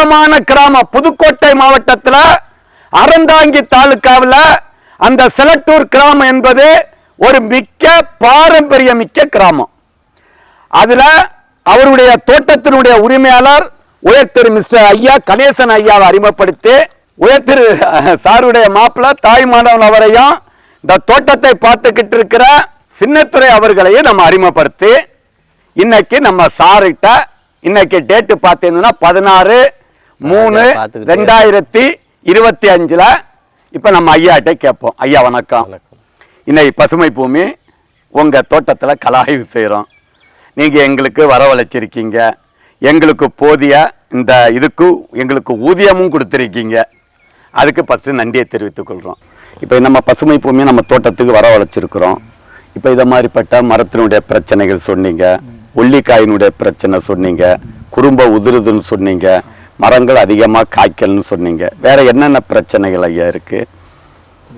அற்புதமான கிராமம் புதுக்கோட்டை மாவட்டத்தில் அறந்தாங்கி தாலுக்காவில் அந்த செலட்டூர் கிராமம் என்பது ஒரு மிக்க பாரம்பரிய மிக்க கிராமம். அதுல அவருடைய தோட்டத்தினுடைய உரிமையாளர் உயர் திரு மிஸ்டர் ஐயா கணேசன் ஐயாவை அறிமுகப்படுத்தி உயர் திரு சாருடைய மாப்பிள்ள தாய் மாணவன் அவரையும் இந்த தோட்டத்தை பார்த்துக்கிட்டு இருக்கிற சின்னத்துறை அவர்களையும் நம்ம அறிமுகப்படுத்தி இன்னைக்கு நம்ம சார்கிட்ட இன்னைக்கு டேட்டு பார்த்தீங்கன்னா பதினாறு மூணு. ரெண்டாயிரத்தி இருபத்தி அஞ்சுல இப்ப நம்ம ஐயாட்ட கேட்போம். ஐயா வணக்கம். இன்னைக்கு பசுமை பூமி உங்க தோட்டத்துல கலாய்வு செய்றோம். நீங்க எங்களுக்கு வரவழைச்சிருக்கீங்க. எங்களுக்கு போதிய இந்த இதுக்கு எங்களுக்கு ஊதியமும் கொடுத்துருக்கீங்க. அதுக்கு ஃபஸ்ட்டு நன்றியை தெரிவித்துக் கொள்கிறோம் இப்போ நம்ம பசுமை பூமியை நம்ம தோட்டத்துக்கு வரவழைச்சிருக்கிறோம். இப்போ இதை மாதிரிப்பட்ட மரத்தினுடைய பிரச்சனைகள் சொன்னீங்க. ஒல்லிக்காயினுடைய பிரச்சனை சொன்னீங்க. குறும்ப உதிருதுன்னு சொன்னீங்க. மரங்கள் அதிகமாக காய்க்கல்னு சொன்னீங்க. வேற என்னென்ன பிரச்சனைகள் ஐயா இருக்கு?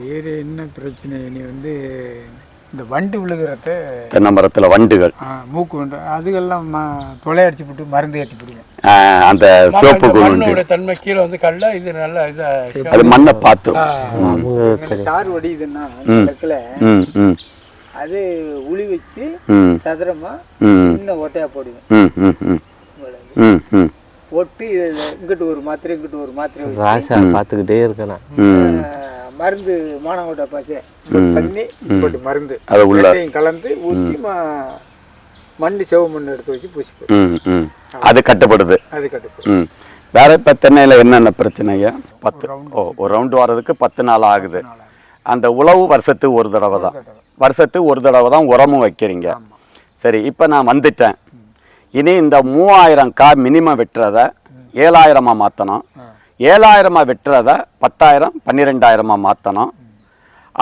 வேறு என்ன பிரச்சனை? இனி வந்து இந்த வண்டு விழுகிறத தென்னை மரத்தில் வண்டுகள். ஆ, மூக்கு வண்டு அதுக்கெல்லாம் ம தொலை அடிச்சு போட்டு மருந்து ஏற்றி போடுவேன் அந்த சிவப்பு குண்டு தன்மை கீழே வந்து கல்ல இது நல்லா இதா அது மண்ணை பார்த்து. சார். வடியுதுன்னா ம். ம் அது உளி வச்சு ம். சதுரமா ம். சின்ன ஓட்டையா போடுவேன் இதுல இங்கிட்டு ஒரு மாத்திரை இங்கிட்டு ஒரு மாத்திரை ராசா பார்த்துக்கிட்டே இருக்கேன் நான். ம். ஆ, மருந்து மானங்கோட்டை பச்சை தண்ணி போட்டு மருந்து. அது உள்ள. கலந்து ஊற்றி மண்ணு செவ மண் எடுத்து வச்சு பூசி அது கட்டுப்படுது. அது கட்டுப்போம் ம். வேற இப்போ தென்னையில் என்னென்ன பிரச்சனையா பத்து. ஓ ஒரு ரவுண்டு வர்றதுக்கு பத்து நாள் ஆகுது. அந்த உழவு வருஷத்துக்கு ஒரு தடவை தான். வருஷத்துக்கு ஒரு தடவை தான் உரமும் வைக்கிறீங்க. சரி இப்போ நான் வந்துட்டேன். இனி இந்த மூவாயிரம் கா மினிமம் வெட்டுறத ஏழாயிரமாக மாற்றணும் ஏழாயிரமாக வெட்டுறத பத்தாயிரம் பன்னிரெண்டாயிரமாக மாற்றணும்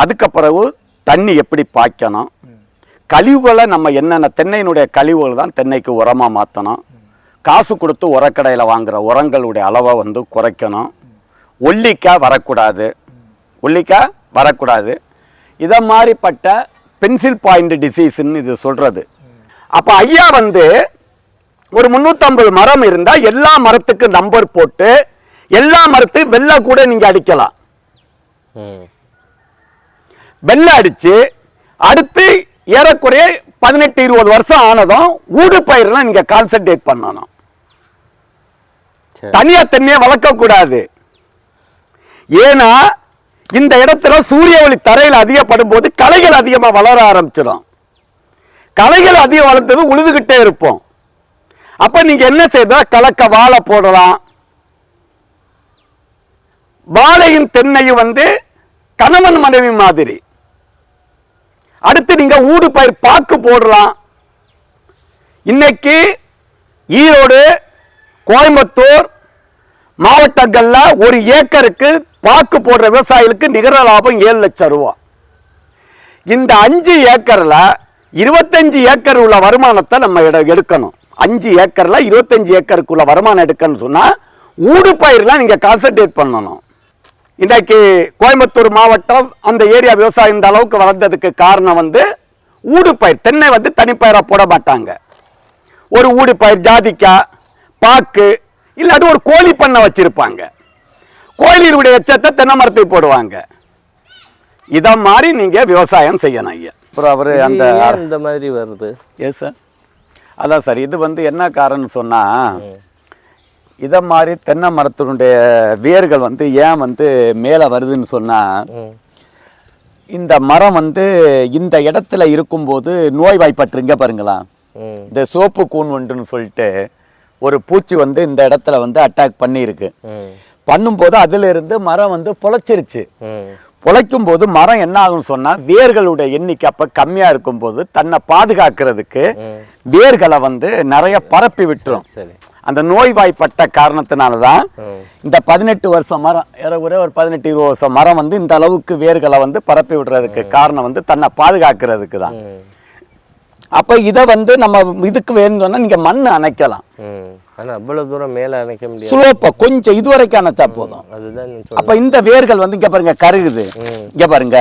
அதுக்கு பிறகு தண்ணி எப்படி பாய்க்கணும். கழிவுகளை நம்ம என்னென்ன தென்னையினுடைய கழிவுகள் தான் தென்னைக்கு உரமாக மாற்றணும் காசு கொடுத்து உரக்கடையில் வாங்குகிற உரங்களுடைய அளவை வந்து குறைக்கணும். ஒல்லிக்காய் வரக்கூடாது. ஒல்லிக்காய் வரக்கூடாது. இதை மாதிரிப்பட்ட பென்சில் பாயிண்ட் டிசீஸ்ன்னு இது சொல்கிறது அப்போ ஐயா வந்து ஒரு முந்நூற்றம்பது மரம் இருந்தால் எல்லா மரத்துக்கு நம்பர் போட்டு எல்லா மரத்துக்கு வெள்ளை கூட நீங்கள் அடிக்கலாம். வெள்ளை அடிச்சு அடுத்து ஏறக்குறைய பதினெட்டு இருபது வருஷம் ஆனதும் ஊடு பயிரெல்லாம் நீங்க கான்சென்ட்ரேட் பண்ணணும். சரி தனியா தென்னையை வளர்க்க கூடாது. ஏன்னா இந்த இடத்துல சூரிய ஒளி தரையில் அதிகப்படும் போது களைகள் அதிகமா வளர ஆரம்பிச்சிடும். களைகள் அதிகம் வளர்த்தது உழுதுகிட்டே இருப்போம். அப்ப நீங்க என்ன செய்தா? கலக்க வாழை போடலாம். வாழையும் தென்னையும் வந்து கணவன் மனைவி மாதிரி. அடுத்து நீங்க ஊடு பயிர் பாக்கு போடலாம். இன்னைக்கு ஈரோடு கோயம்புத்தூர் மாவட்டங்களில் ஒரு ஏக்கருக்கு பாக்கு போடுற விவசாயிகளுக்கு நிகர லாபம் ஏழு லட்சம் ரூபா. இந்த அஞ்சு ஏக்கரில் இருபத்தஞ்சு ஏக்கர் உள்ள வருமானத்தை நம்ம எடுக்கணும். அஞ்சு ஏக்கர்ல இருபத்தஞ்சு ஏக்கருக்குள்ள வருமானம் எடுக்கணும்னு சொன்னா ஊடு பயிர்லாம் நீங்க கான்சென்ட்ரேட் பண்ணணும். இன்னைக்கு கோயம்புத்தூர் மாவட்டம் அந்த ஏரியா விவசாயம் இந்த அளவுக்கு வளர்ந்ததுக்கு காரணம் வந்து ஊடு பயிர். தென்னை வந்து தனிப்பயிரா போட மாட்டாங்க. ஒரு ஊடு பயிர் ஜாதிக்காய் பாக்கு இல்லாட்டி ஒரு கோழி பண்ணை வச்சிருப்பாங்க. கோழியினுடைய எச்சத்தை தென்னை மரத்துக்கு போடுவாங்க. இதை மாதிரி நீங்க விவசாயம் செய்யணும் ஐயா. அப்புறம் அவரு அந்த ஏன் இந்த மாதிரி வருது? Yes sir? அதான் சார் இது வந்து என்ன காரணம்னு சொன்னால் இதை மாதிரி தென்னை மரத்தினுடைய வேர்கள் வந்து ஏன் வந்து மேலே வருதுன்னு சொன்னால் இந்த மரம் வந்து இந்த இடத்துல இருக்கும்போது நோய் வாய்ப்பற்று பாருங்களா. இந்த சோப்பு கூன் ஒன்றுன்னு சொல்லிட்டு ஒரு பூச்சி வந்து இந்த இடத்துல வந்து அட்டாக் பண்ணியிருக்கு. பண்ணும்போது அதிலிருந்து மரம் வந்து பொழைச்சிருச்சு. பொழைக்கும் போது மரம் என்ன ஆகும்னு சொன்னால் வேர்களுடைய எண்ணிக்கை அப்போ கம்மியாக இருக்கும்போது தன்னை பாதுகாக்கிறதுக்கு வேர்களை வந்து நிறைய பரப்பி விட்டுரும். அந்த நோய்வாய்ப்பட்ட காரணத்தினால தான் இந்த பதினெட்டு வருஷம் மரம் ஏறக்குறைய ஒரு பதினெட்டு இருபது வருஷம் மரம் வந்து இந்த அளவுக்கு வேர்களை வந்து பரப்பி விடுறதுக்கு காரணம் வந்து தன்னை பாதுகாக்கிறதுக்கு தான் அப்ப இதை வந்து நம்ம இதுக்கு வேணும்னு சொன்னா நீங்க மண் அணைக்கலாம். ம். ஆனால் அவ்வளோ தூரம் மேலே அணைக்க முடியாது. சுலோப்பா கொஞ்சம் இது வரைக்கும் அணைச்சா போதும். அதுதான் அப்ப இந்த வேர்கள் வந்து இங்க பாருங்க கருகுது. இங்க பாருங்க.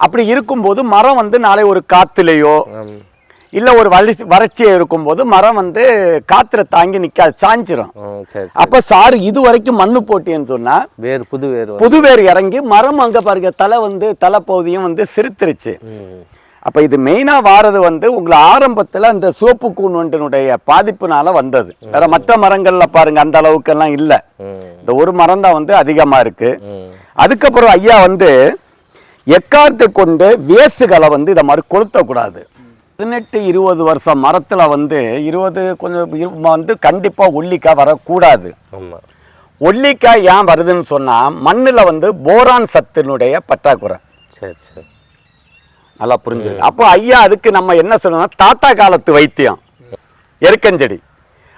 அப்படி இருக்கும்போது மரம் வந்து நாளை ஒரு காத்துலயோ இல்லை ஒரு வளர்ச்சி வறட்சி இருக்கும்போது மரம் வந்து காற்றுல தாங்கி நிற்காது சாஞ்சிரும். சரி அப்போ சாறு இது வரைக்கும் மண்ணு போட்டேன்னு சொன்னா வேர் புது வேர் வந்து- புது வேர் இறங்கி மரம் அங்கே பாருங்க தலை வந்து தலை பகுதியும் வந்து சிறுத்துருச்சு. ம். அப்போ இது மெயினாக வாரது வந்து உங்களை ஆரம்பத்தில் அந்த சோப்பு கூன் வண்டினுடைய பாதிப்புனால வந்தது. வேற மற்ற மரங்கள்ல பாருங்க அந்த அளவுக்கெல்லாம் இல்லை. இந்த ஒரு மரம் தான் வந்து அதிகமாக இருக்கு. அதுக்கப்புறம் ஐயா வந்து எக்காரத்தை கொண்டு வேஸ்ட்டுகளை வந்து இதை மாதிரி கொளுத்தக்கூடாது. பதினெட்டு இருபது வருஷம் மரத்தில் வந்து இருபது கொஞ்சம் வந்து கண்டிப்பாக ஒல்லிக்காய் வரக்கூடாது. ஒல்லிக்காய் ஏன் வருதுன்னு சொன்னால் மண்ணில் வந்து போரான் சத்தினுடைய பற்றாக்குறை. சரி சரி. நல்லா புரிஞ்சுது. அப்போ ஐயா அதுக்கு நம்ம என்ன சொல்லணும் தாத்தா காலத்து வைத்தியம். எருக்கஞ்செடி.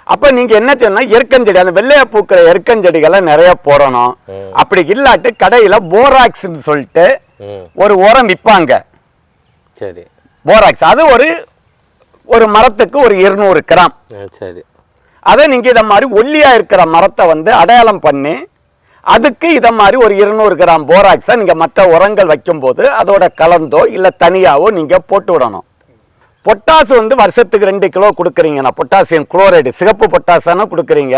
அப்போ நீங்கள் என்ன செய்யணும் எருக்கஞ்செடி அந்த வெள்ளையா பூக்கிற எருக்கஞ்செடிகளை நிறைய போடணும். அப்படி இல்லாட்டி கடையில் போராக்ஸ்ன்னு சொல்லிட்டு ஒரு உரம் விற்பாங்க சரி. போராக்ஸ். அது ஒரு ஒரு மரத்துக்கு ஒரு இருநூறு கிராம். சரி. அதை நீங்கள் இதை மாதிரி ஒல்லியாக இருக்கிற மரத்தை வந்து அடையாளம் பண்ணி அதுக்கு இதை மாதிரி ஒரு இருநூறு கிராம் போராக்ஸை நீங்கள் மற்ற உரங்கள் வைக்கும்போது அதோட கலந்தோ இல்லை தனியாவோ நீங்கள் போட்டு விடணும். பொட்டாசு வந்து வருஷத்துக்கு ரெண்டு கிலோ கொடுக்குறீங்கண்ணா. பொட்டாசியம் குளோரைடு சிகப்பு பொட்டாசானா கொடுக்குறீங்க.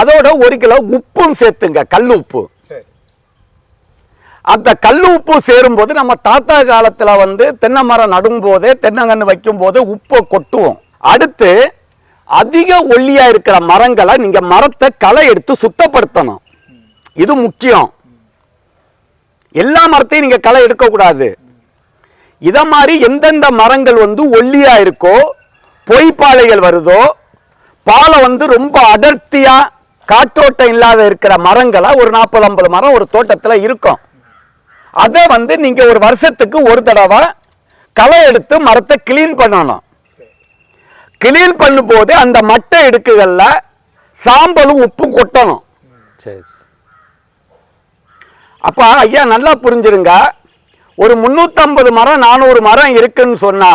அதோட ஒரு கிலோ உப்பும் சேர்த்துங்க கல் உப்பு. அந்த கல் உப்பு சேரும்போது நம்ம தாத்தா காலத்தில் வந்து தென்னை மரம் நடும்போதே தென்னங்கன்று வைக்கும்போது உப்பை கொட்டுவோம். அடுத்து அதிக ஒல்லியாக இருக்கிற மரங்களை நீங்கள் மரத்தை களை எடுத்து சுத்தப்படுத்தணும். இது முக்கியம். எல்லா மரத்தையும் நீங்கள் களை எடுக்கக்கூடாது. இதை மாதிரி எந்தெந்த மரங்கள் வந்து ஒல்லியாக இருக்கோ பொய்ப்பாலைகள் வருதோ பாலை வந்து ரொம்ப அடர்த்தியாக காற்றோட்டம் இல்லாத இருக்கிற மரங்களை ஒரு நாற்பது ஐம்பது மரம் ஒரு தோட்டத்தில் இருக்கும். அதை வந்து நீங்க ஒரு வருஷத்துக்கு ஒரு தடவை களை எடுத்து மரத்தை கிளீன் பண்ணணும். கிளீன் பண்ணும்போது அந்த மட்டை இடுக்குகள்ல சாம்பலும் உப்பும் கொட்டணும். சரி. அப்ப ஐயா நல்லா புரிஞ்சிருங்க. ஒரு முந்நூற்றம்பது மரம் நானூறு மரம் இருக்குன்னு சொன்னா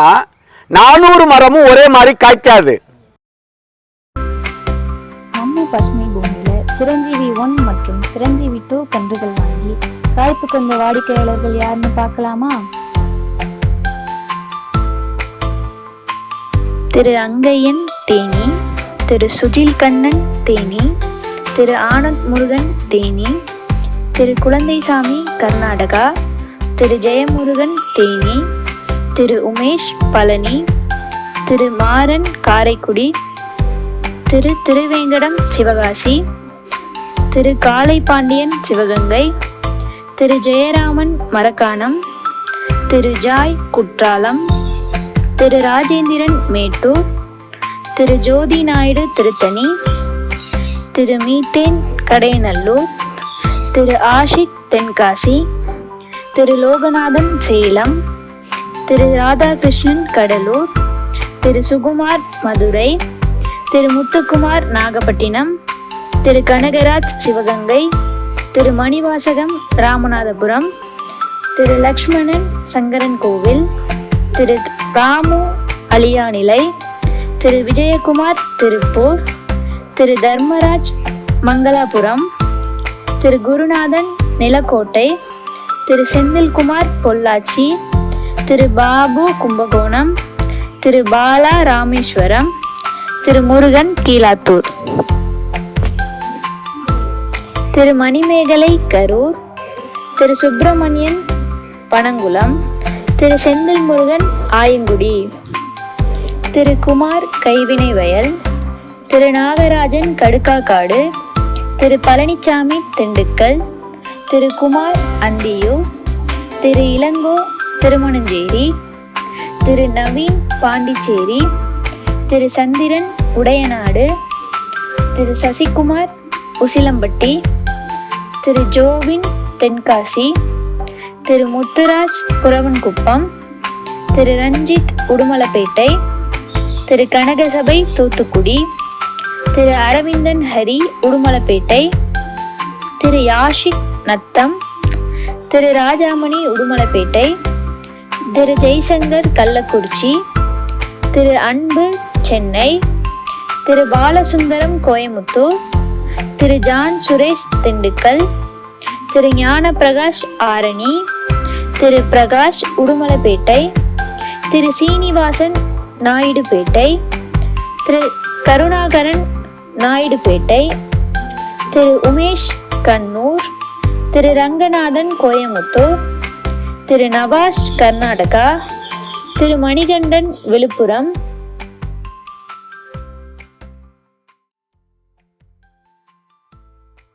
நானூறு மரமும் ஒரே மாதிரி காய்க்காது. நம்ம பசுமை பூமியில சிரஞ்சீவி ஒன் மற்றும் சிரஞ்சீவி டூ கன்றுகள் வாய்ப்பு காய்ப்பு கொண்ட வாடிக்கையாளர்கள் யாருன்னு பார்க்கலாமா? திரு அங்கையன் தேனி திரு சுஜில் கண்ணன் தேனி திரு ஆனந்த் முருகன் தேனி திரு குழந்தைசாமி கர்நாடகா திரு ஜெயமுருகன் தேனி திரு உமேஷ் பழனி திரு மாறன் காரைக்குடி திரு திருவேங்கடம் சிவகாசி திரு காளை பாண்டியன் சிவகங்கை திரு ஜெயராமன் மரக்காணம் திரு ஜாய் குற்றாலம் திரு ராஜேந்திரன் மேட்டூர் திரு ஜோதி நாயுடு திருத்தணி திரு மீத்தேன் கடையநல்லூர் திரு ஆஷிக் தென்காசி திரு லோகநாதன் சேலம் திரு ராதாகிருஷ்ணன் கடலூர் திரு சுகுமார் மதுரை திரு முத்துக்குமார் நாகப்பட்டினம் திரு கனகராஜ் சிவகங்கை திரு மணிவாசகம் ராமநாதபுரம் திரு லக்ஷ்மணன் சங்கரன் கோவில் திரு ராமு அலியாநிலை திரு விஜயகுமார் திருப்பூர் திரு தர்மராஜ் மங்களாபுரம் திரு குருநாதன் நிலக்கோட்டை திரு செந்தில்குமார் பொள்ளாச்சி திரு பாபு கும்பகோணம் திரு பாலா ராமேஸ்வரம் திரு முருகன் கீழாத்தூர். திரு மணிமேகலை கரூர் திரு சுப்பிரமணியன் பனங்குளம் திரு செந்தில் முருகன் ஆயங்குடி திரு குமார் கைவினை வயல் திரு நாகராஜன் கடுக்காக்காடு திரு பழனிச்சாமி திண்டுக்கல் திரு குமார் அந்தியூர் திரு இளங்கோ திருமணஞ்சேரி திரு நவீன் பாண்டிச்சேரி திரு சந்திரன் உடையநாடு திரு சசிகுமார் உசிலம்பட்டி திரு ஜோவின் தென்காசி திரு முத்துராஜ் குரவன்குப்பம் திரு ரஞ்சித் உடுமலப்பேட்டை திரு கனகசபை தூத்துக்குடி திரு அரவிந்தன் ஹரி உடுமலப்பேட்டை திரு யாஷிக் நத்தம் திரு ராஜாமணி உடுமலப்பேட்டை திரு ஜெய்சங்கர் கள்ளக்குறிச்சி திரு அன்பு சென்னை திரு பாலசுந்தரம் கோயமுத்தூர் திரு ஜான் சுரேஷ் திண்டுக்கல் திரு ஞான பிரகாஷ் ஆரணி திரு பிரகாஷ் உடுமலைப்பேட்டை திரு சீனிவாசன் நாயுடுபேட்டை திரு கருணாகரன் நாயுடுபேட்டை திரு உமேஷ் கண்ணூர் திரு ரங்கநாதன் கோயமுத்தூர் திரு நவாஸ் கர்நாடகா திரு மணிகண்டன் விழுப்புரம்